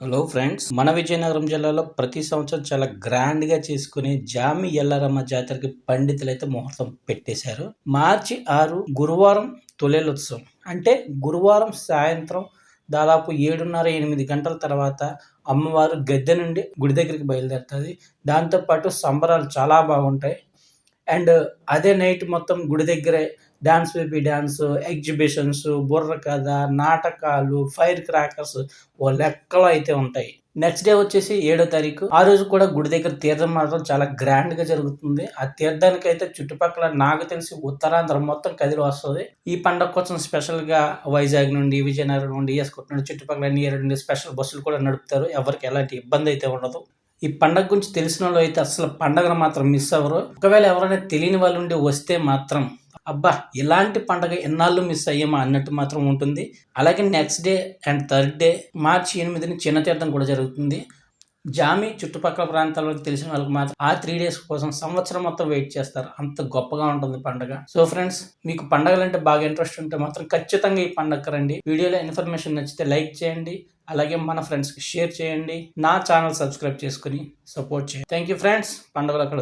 Hello friends మన విజయనగరం జిల్లాలో ప్రతి సంవత్సరం చాలా గ్రాండ్గా చేసుకునే జామి ఎల్లారమ్మ జాతరకి పండితులు అయితే ముహూర్తం పెట్టేశారు. మార్చి ఆరు గురువారం తొలేలోత్సవం అంటే గురువారం సాయంత్రం దాదాపు ఏడున్నర ఎనిమిది గంటల తర్వాత అమ్మవారు గద్దె నుండి గుడి దగ్గరికి బయలుదేరుతుంది. దాంతోపాటు సంబరాలు చాలా బాగుంటాయి. అండ్ అదే నైట్ మొత్తం గుడి దగ్గరే డ్యాన్స్ బేబీ డ్యాన్స్ ఎగ్జిబిషన్స్ బుర్ర కథ నాటకాలు ఫైర్ క్రాకర్స్ ఓ లెక్కలో అయితే ఉంటాయి. నెక్స్ట్ డే వచ్చేసి ఏడో తారీఖు. ఆ రోజు కూడా గుడి దగ్గర తీర్థం మాత్రం చాలా గ్రాండ్గా జరుగుతుంది. ఆ తీర్థానికి అయితే చుట్టుపక్కల నాకు తెలిసి ఉత్తరాంధ్ర మొత్తం కదిలి వస్తుంది. ఈ పండగ కోసం స్పెషల్గా వైజాగ్ నుండి విజయనగరం నుండి ఎస్కోట్ నుండి చుట్టుపక్కల నియర్ నుండి స్పెషల్ బస్సులు కూడా నడుపుతారు. ఎవరికి ఎలాంటి ఇబ్బంది అయితే ఉండదు. ఈ పండగ గురించి తెలిసిన వాళ్ళు అయితే అసలు పండగను మాత్రం మిస్ అవ్వరు. ఒకవేళ ఎవరైనా తెలియని వాళ్ళు ఉండి వస్తే మాత్రం అబ్బా ఇలాంటి పండగ ఎన్నాళ్ళు మిస్ అయ్యామా అన్నట్టు మాత్రం ఉంటుంది. అలాగే next day and third day March ఎనిమిదిని చిన్న తీర్థం కూడా జరుగుతుంది. జామి చుట్టుపక్కల ప్రాంతాలకు తెలిసిన వాళ్ళకి మాత్రం ఆ త్రీ డేస్ కోసం సంవత్సరం మొత్తం వెయిట్ చేస్తారు. అంత గొప్పగా ఉంటుంది పండగ. సో ఫ్రెండ్స్ మీకు పండగలంటే బాగా ఇంట్రెస్ట్ ఉంటే మాత్రం ఖచ్చితంగా ఈ పండగ రండి. వీడియోలో ఇన్ఫర్మేషన్ నచ్చితే లైక్ చేయండి. అలాగే మన ఫ్రెండ్స్కి షేర్ చేయండి. నా ఛానల్ సబ్స్క్రైబ్ చేసుకుని సపోర్ట్ చేయండి. థ్యాంక్ యూ ఫ్రెండ్స్ పండుగలు అక్కడ